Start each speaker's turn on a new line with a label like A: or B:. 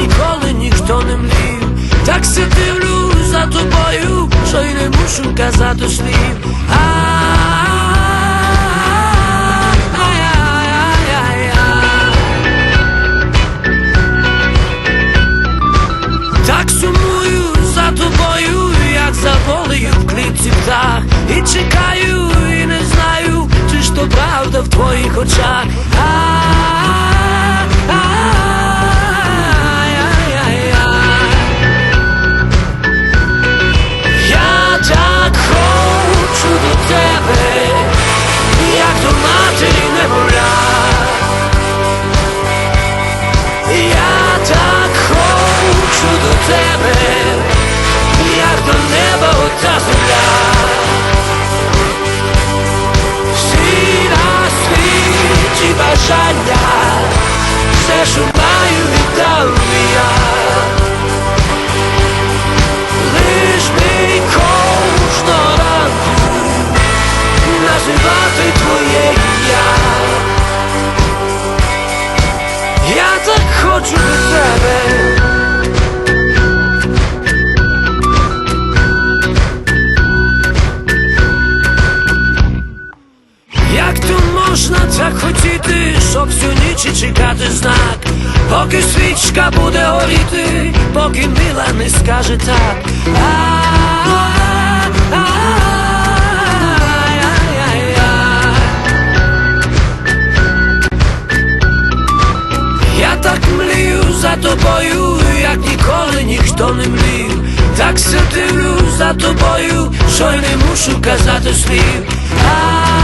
A: ніколи ніхто не млів, Так се дивлюсь за тобою, що й не мушу казати слів. Так сумую за тобою, як за волею в клітці птах І чекаю, і не знаю, чи ж то правда в твоїх очах. Amen. Щоб всю ніч і чекати знак, поки свічка буде горіти, поки мила не скаже так. Я так млію за тобою, як ніколи ніхто не млів. Так все за тобою, що й не мушу казати слів.